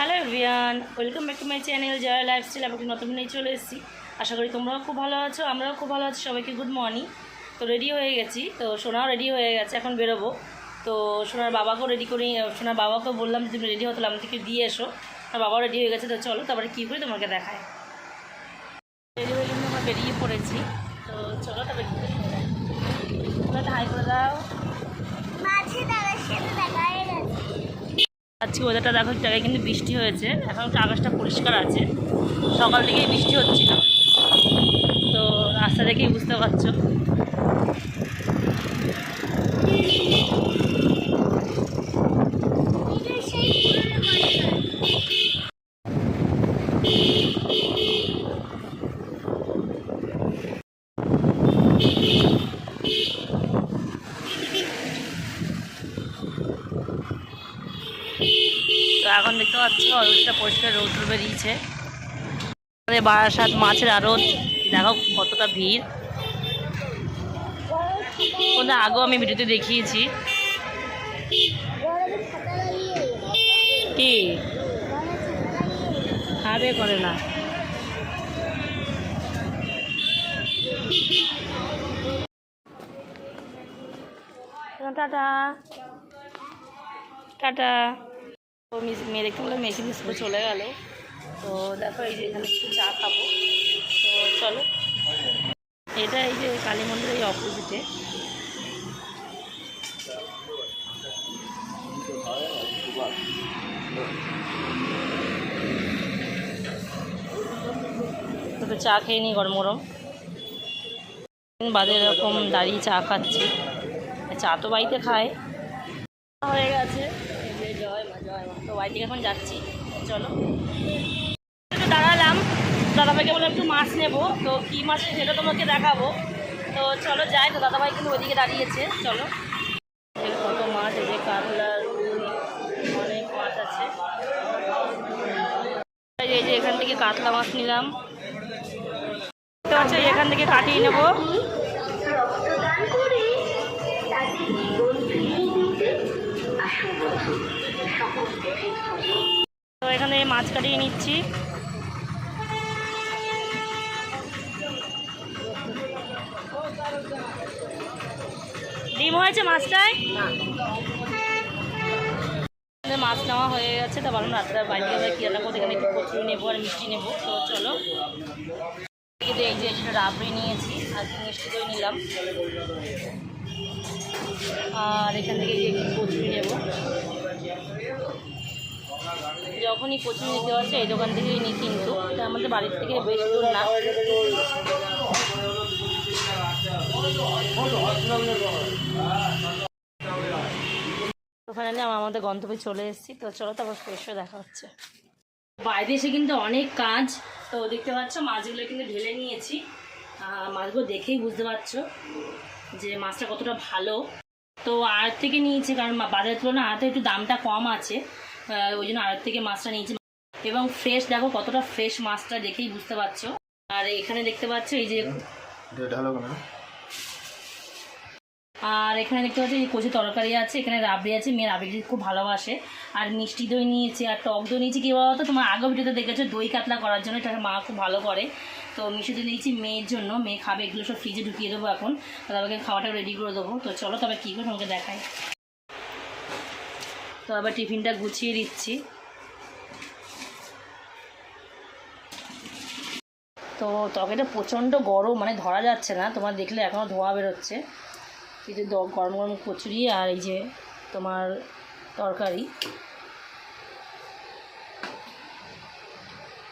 Hello everyone welcome back to my channel Jaya lifestyle, আমি একটি নতুন নিয়ে চলে এসেছি। আশা করি তোমরাও খুব ভালো আছো, আমরাও খুব ভালো আছি, সবাইকে গুড মর্নিং তো রেডি হয়ে গেছি, তো সোনাও রেডি হয়ে গেছে, এখন বেরোবো। তো সোনার বাবাকেও রেডি করি সোনার বাবাকেও বললাম যে তুমি রেডি হতে আমাদেরকে দিয়ে এসো। আর বাবাও রেডি হয়ে গেছে, তো চলো তারপরে কী করি তোমাকে দেখায়। রেডি হয়ে কিন্তু আমরা বেরিয়ে পড়েছি। তো চলো তারপরে কী করি। হাই করে দাও। মাঝে দাদার সাথে দেখা গেছে আজকে ওয়েদারটা দেখো জায়গায় কিন্তু বৃষ্টি হয়েছে। এখন একটু আকাশটা পরিষ্কার আছে। সকাল থেকেই বৃষ্টি হচ্ছিল। তো রাস্তা দেখেই বুঝতে পারছ এটা সেই পুরনো ঘটনা। তো এখন দেখতে পাচ্ছ, রোদটা পরিষ্কার রৌদ্র বেরিয়েছে। বারাসাত মাছের আরও দেখো কতটা ভিড়। ওদের আগেও আমি ভিডিওতে দেখিয়েছি। কি? খাবে করে না। টাটা। টাটা। মিস মেয়ে মেশিন স্কুল চলে গেল। তো দেখো, এই যে এখানে একটু চা খাব। তো চলো। এটা এই যে কালী মন্দিরের এই অপোজিটে তো চা খেয়ে নিই গরম গরম। বাদে এরকম দাঁড়িয়ে চা খাচ্ছি। চা তো বাড়িতে খায়। হয়ে গেছে। বাড়ি থেকে এখন যাচ্ছি। চলো। একটু দাঁড়ালাম। দাদাভাইকে বললাম, একটু মাছ নেব। তো কী মাছ সেটা তোমাকে দেখাবো। তো চলো যাই। তো দাদাভাই কিন্তু ওইদিকে দাঁড়িয়েছে। চলো। কত মাছ, এই যে কাতলা অনেক মাছ আছে। এই যে- এখান থেকে কাতলা মাছ নিলাম। তো হচ্ছে এখান থেকে কাটিয়ে নেব। তো এখানে মাছ কাটিয়ে নিচ্ছি। ডিম হয়েছে মাছটায়? মাছ নেওয়া হয়ে গেছে, তো ভাবলাম রাত্রে বাইরে আমরা কী রান্না এখানে একটু কচুরি নেব আর মিষ্টি নেব, তো চলো। এই যে একটা রাবড়ি নিয়েছি, আর মিষ্টি দই নিলাম। আর এখান থেকে কচুরি নেব। যখনই কচুরি নিতে হচ্ছে এই দোকান থেকেই নিই কিন্তু। আমাদের বাড়ির থেকে বেশি দূর না। ফাইনালি আমরা আমাদের গন্তব্যে চলে এসেছি। তো চলো তারপর ফ্রেশও দেখা হচ্ছে। বাইরে এসে কিন্তু অনেক কাজ। তো দেখতে পাচ্ছ, মাছগুলো কিন্তু ঢেলে নিয়েছি। মাছগুলো দেখেই বুঝতে পারছ যে মাছটা কতটা ভালো। তো আড়ত থেকে নিয়েছি, কারণ বাজারের তুলনায় আড়তে একটু দামটা কম আছে। ওই জন্য আড়ত থেকে মাছটা নিয়েছি। এবং ফ্রেশ দেখো কতটা ফ্রেশ মাছটা দেখেই বুঝতে পারছ। আর এখানে দেখতে পাচ্ছ এই যে আর এখানে দেখতে পাচ্ছি এই কচি তরকারি আছে এখানে রাবড়ি আছে মেয়ে রাবড়ি খুব ভালোবাসে। আর মিষ্টি দই নিয়েছে আর টক দই নিয়েছি। কী বলতো তোমার আগে ভিডিওতে দেখেছ দই কাতলা করার জন্য এটা মা খুব ভালো করে। তো মিষ্টি দই নিয়েছি মেয়ের জন্য মেয়ে খাবে এগুলো সব ফ্রিজে ঢুকিয়ে দেবো এখন। তাদেরকে খাওয়াটা রেডি করে দেবো। তো চলো তবে কী করে তোমাকে দেখাই। তো আবার টিফিনটা গুছিয়ে দিচ্ছি। তো তরকারিটা প্রচণ্ড গরম মানে ধরা যাচ্ছে না। তোমার দেখলে এখনও ধোয়া বেরোচ্ছে। দ- গরম গরম কচুরি আর এই যে তোমার তরকারি।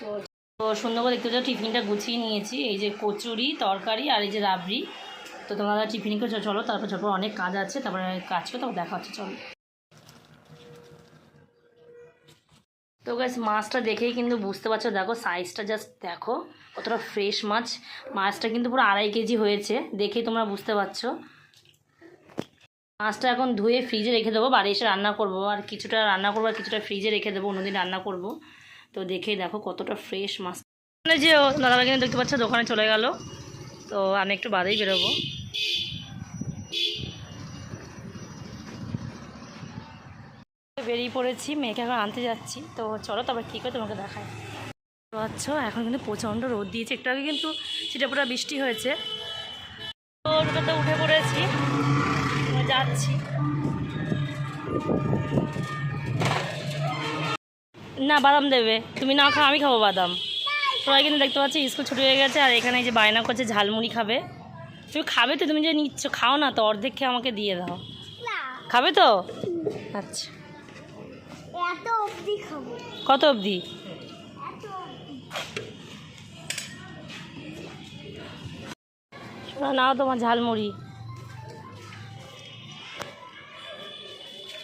তো তো সুন্দর করে দেখতে পাচ্ছ টিফিনটা গুছিয়ে নিয়েছি। এই যে কচুরি, তরকারি আর এই যে রাবড়ি। তো তোমরা টিফিন করে চলো তারপর চলো অনেক কাজ আছে। তারপরে কাজ করে তারপর দেখা হচ্ছে, চলো। গাছ মাছটা দেখেই কিন্তু বুঝতে পারছ, দেখো সাইজটা জাস্ট দেখো, কতটা ফ্রেশ মাছ। মাছটা কিন্তু পুরো আড়াই কেজি হয়েছে, দেখেই তোমরা বুঝতে পারছ। মাছটা এখন ধুয়ে ফ্রিজে রেখে দেবো, বাড়ি এসে রান্না করব। আর কিছুটা রান্না করব, আর কিছুটা ফ্রিজে রেখে দেবো, অন্যদিন রান্না করব। তো দেখেই দেখো কতটা ফ্রেশ মাছ। যে দাদাভাই কিন্তু দেখতে পাচ্ছ দোকানে চলে গেল। তো আমি একটু বাদেই বেরোবো। বেরিয়ে পড়েছি মেয়েকে এখন আনতে যাচ্ছি। তো চলো তারপর কী করে তোমাকে দেখায় তো আচ্ছা এখন কিন্তু প্রচণ্ড রোদ দিয়েছে। একটু আগে কিন্তু সেটা পুরো বৃষ্টি হয়েছে। তো উঠে পড়েছি। যাচ্ছি। না বাদাম দেবে। তুমি না খাও আমি খাব বাদাম। সবাই কিন্তু দেখতে পাচ্ছি স্কুল ছুটি হয়ে গেছে আর এখানে এই যে বায়না করছে ঝালমুড়ি খাবে। তুমি খাবে তো তুমি যে নিচ্ছ খাও না তো অর্ধেক খেয়ে আমাকে দিয়ে দাও। খাবে তো? আচ্ছা। এত অবধি খাব। কত অবধি? নাও তোমার ঝালমুড়ি।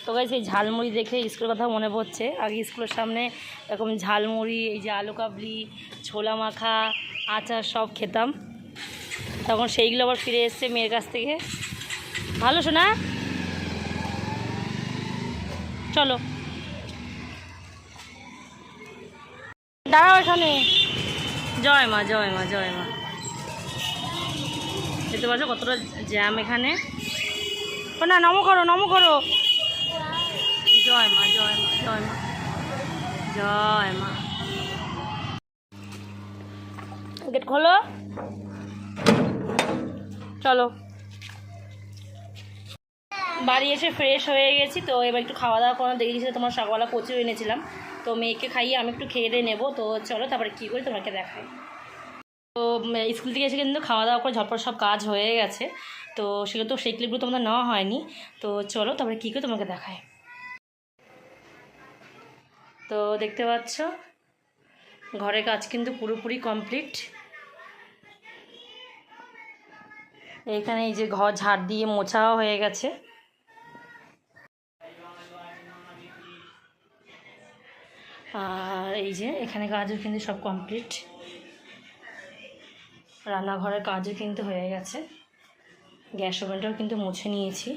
তো গাইছে এই ঝালমুড়ি দেখে স্কুলের কথা মনে পড়ছে। আগে স্কুলের সামনে এরকম ঝালমুড়ি এই যে আলু কাবলি ছোলা মাখা আচার সব খেতাম। তখন সেইগুলো আবার ফিরে এসছে মেয়ের কাছ থেকে। ভালো শোনা চলো। দাঁড়াও এখানে। জয় মা জয় মা জয় মা। দেখতে পাচ্ছ কতটা জ্যাম এখানে? ও না, নমো করো নমো করো। জয় মা জয় মা জয় মা জয় মা। গেট খোলো। চলো। বাড়ি এসে ফ্রেশ হয়ে গেছি, তো এবার একটু খাওয়া দাওয়া করে। দেখে তোমার সকালবেলা কচু এনেছিলাম। তো মেয়েকে খাইয়ে আমি একটু খেয়ে দিয়ে নেব। তো চলো তারপরে কী করি তোমাকে দেখাই। তো স্কুল থেকে এসে কিন্তু খাওয়া দাওয়া করে ঝটপট সব কাজ হয়ে গেছে। তো সেগুলো তো সেই ক্লিপগুলো তোমাদের নেওয়া হয়নি। তো চলো তারপরে কী করে তোমাকে দেখায় তো দেখতে পাচ্ছ, ঘরের কাজ কিন্তু পুরোপুরি কমপ্লিট। এইখানে এই যে ঘর ঝাড় দিয়ে মোছাও হয়ে গেছে। আর এই যে, এখানে কাজও কিন্তু সব কমপ্লিট রান্নাঘরের কাজও কিন্তু হয়ে গেছে। গ্যাস ওভেনটাও কিন্তু মুছে নিয়েছি।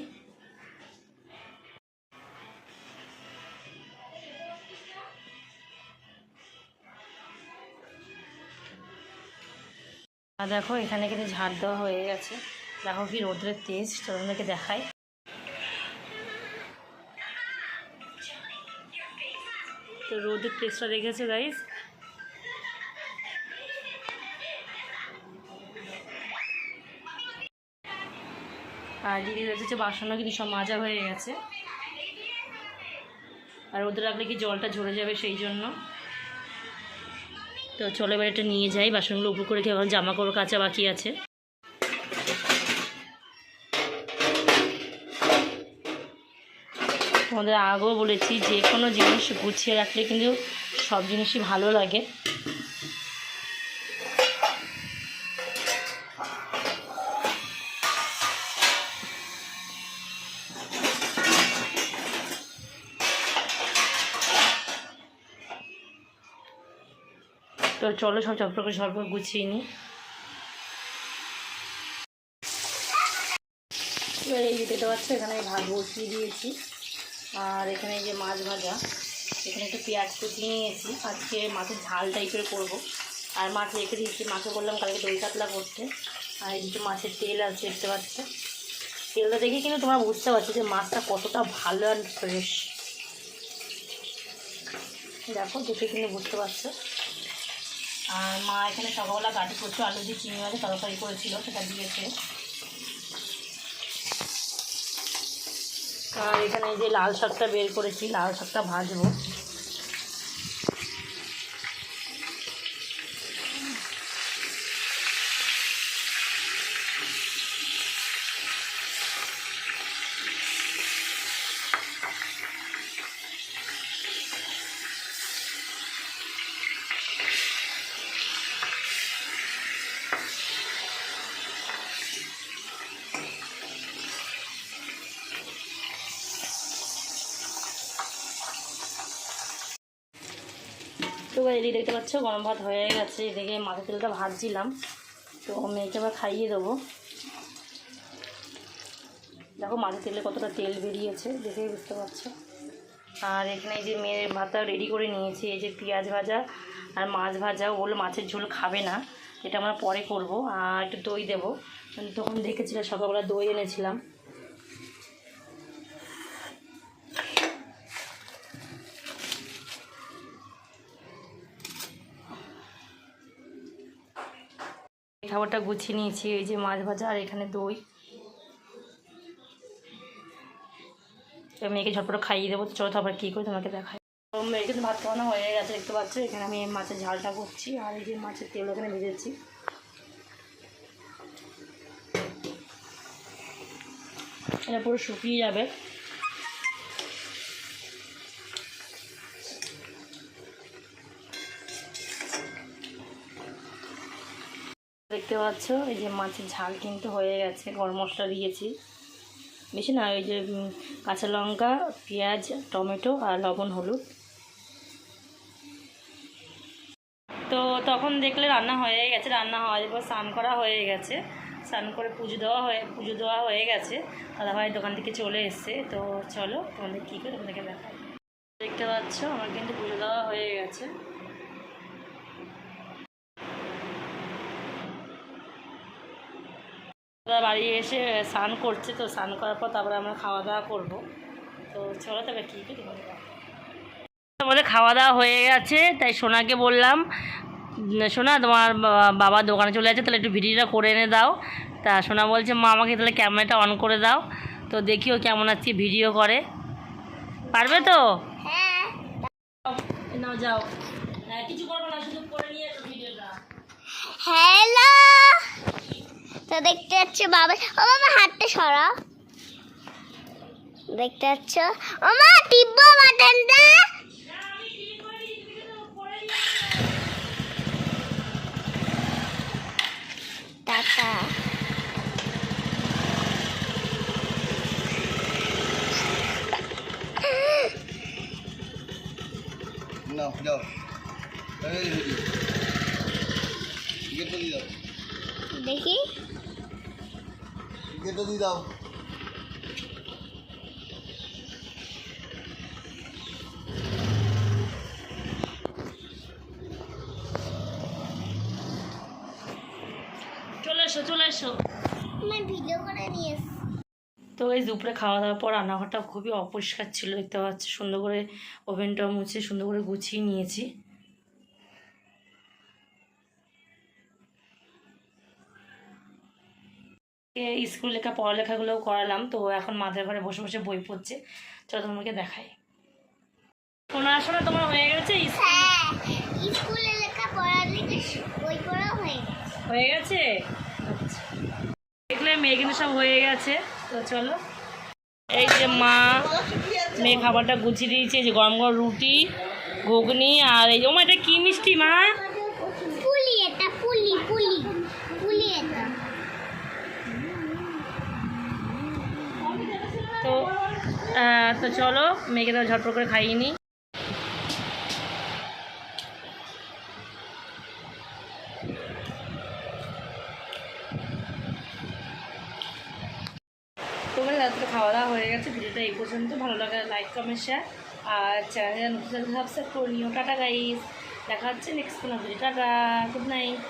আর দেখো, এখানে কিন্তু ঝাড় দেওয়া হয়ে গেছে। দেখো কি রোদ্রের তেজ তোমাদেরকে দেখায় রোদের তেজটা দেখেছে গাইস আর দিদি হচ্ছে বাসনও কিন্তু সব মাজা হয়ে গেছে। আর ওদের রাখলে কি জলটা ঝরে যাবে সেই জন্য? তো চলো এবার এটা নিয়ে যাই, বাসনগুলো উপর করে খেয়ে জামা কাপড় কাচা বাকি আছে। তোমাদের আগেও বলেছি, যে কোনো জিনিস গুছিয়ে রাখলে কিন্তু সব জিনিসই ভালো লাগে। তো চলো সব চপ্পর করে গুছিয়ে নিই। এই যে দেখতে পাচ্ছ, এখানে ভাত বসিয়ে দিয়েছি। আর এখানে যে মাছ ভাজা, এখানে একটু পেঁয়াজ কুচিয়ে নিয়েছি। আজকে মাছের ঝাল টাইপের করব। আর মাছ রেখে দিয়েছি মাকে বললাম কালকে দই কাতলা করতে। আর এদিকে মাছের তেল আছে, দেখতে পাচ্ছ। তেলটা দেখে কিন্তু তোমরা বুঝতে পারছ যে মাছটা কতটা ভালো অ্যান্ড ফ্রেশ দেখো, দেখে কিন্তু বুঝতে পারছ। আর মা এখানে সকালবেলা গাড়ি করছ আলু দিয়ে চিংড়ি মাছের তরকারি করেছিল, সেটা দিয়েছে। আর এখানে যে লাল শাকটা বের করেছি লাল শাকটা ভাজবো। তো এদিকে দেখতে পাচ্ছ, গরম ভাত হয়ে গেছে, এদিকে মাথা তেলটা ভাজছিলাম। তো মেয়েকে আবার খাইয়ে দেবো। দেখো মাথা তেলে কতটা তেল বেরিয়েছে দেখেই বুঝতে পারছ? আর এখানে এই যে মেয়ের ভাতটা রেডি করে নিয়েছি, এই যে পেঁয়াজ ভাজা আর মাছ ভাজা ওগুলো মাছের ঝোল খাবে না, এটা আমরা পরে করব। আর একটু দই দেবো। তখন দেখেছিলাম সকালবেলা দই এনেছিলাম। খাবারটা গুছিয়ে নিয়েছি, এই যে মাছ ভাজা আর এখানে দই। মেয়েকে ঝটপট খাইয়ে দেবো। চলো তারপর কী করে তোমাকে দেখাই। মেয়েকে তো ভাত খাওয়ানো হয়ে গেছে, দেখতে পাচ্ছ? এখানে আমি মাছের ঝালটা করছি আর এই যে মাছের তেল এখানে ভেজেছি। এটা পুরো শুকিয়ে যাবে। দেখতে পাচ্ছ? এই যে মাছের ঝাল কিন্তু হয়ে গেছে। গরম মশলা দিয়েছি। বেশি না ওই যে কাঁচা লঙ্কা, পেঁয়াজ, টমেটো আর লবণ, হলুদ। তো তখন দেখলে রান্না হয়ে গেছে। রান্না হওয়ার পর স্নান করা হয়ে গেছে। স্নান করে পুজো দেওয়া হয়ে, পুজো দেওয়া হয়ে গেছে। দাদাভাই দোকান থেকে চলে এসছে। তো চলো তোমাদের কী করে তোমাদেরকে দেখা দেখতে পাচ্ছ, আমার কিন্তু পুজো দেওয়া হয়ে গেছে। বাড়ি এসে স্নান করছে তো স্নান করার পর তারপরে আমরা খাওয়া দাওয়া করব। তো চলো তবে কী কী আমাদের খাওয়া দাওয়া হয়ে গেছে তাই সোনাকে বললাম সোনা তোমার বাবা দোকানে চলে যাচ্ছে তাহলে একটু ভিডিওটা করে এনে দাও। তা সোনা বলছে মা আমাকে তাহলে ক্যামেরাটা অন করে দাও তো দেখিও কেমন আজকে ভিডিও করে। পারবে তো? হ্যাঁ। যাও। হ্যাঁ, কিছু করে হ্যালো। তো দেখতে পাচ্ছ বাবা ও মামা হাতটা সরা দেখতে পাচ্ছ? ও মা টিপবো বাটনটা। টাটা। নাও যাও। দেখি। টিকিটটা দিয়ে দাও। চলে এসো চলে এসো। আমি ভিডিও করে নিয়ে এসছি। তো এই দুপুরে খাওয়া দাওয়ার পর রান্নাঘরটা খুবই অপরিষ্কার ছিল দেখতে পাচ্ছি সুন্দর করে ওভেনটা মুছে সুন্দর করে গুছিয়ে নিয়েছি। স্কুল লেখা পড়ালেখাগুলোও করালাম তো এখন মাদের ঘরে বসে বসে বই পড়ছে। চলো তোমাকে দেখাই। কোনো আসো না তোমার হয়ে গেছে? স্কুল হ্যাঁ স্কুলে লেখা পড়ার বই পড়া হয়ে গেছে। হয়ে গেছে? আচ্ছা। দেখলে মেয়ে কিন্তু সব হয়ে গেছে তো চলো। এই যে মা মেয়ে খাবারটা গুছিয়ে দিয়েছে এই যে গরম গরম রুটি ঘুগনি আর এই যে ও মা এটা কি মিষ্টি মা? তো তো চলো, মেয়েকে তো ঝটপট করে খাইয়ে তোমার রাত্রে খাওয়া দাওয়া হয়ে গেছে, ভিডিওটা এই পর্যন্ত। ভালো লাগে লাইক কমেন্ট শেয়ার আর চ্যানেল সাবস্ক্রাইব করে নিও। টাটা গাইস দেখা হচ্ছে নেক্সট কোনো ভিডিও টাটা গুড নাইট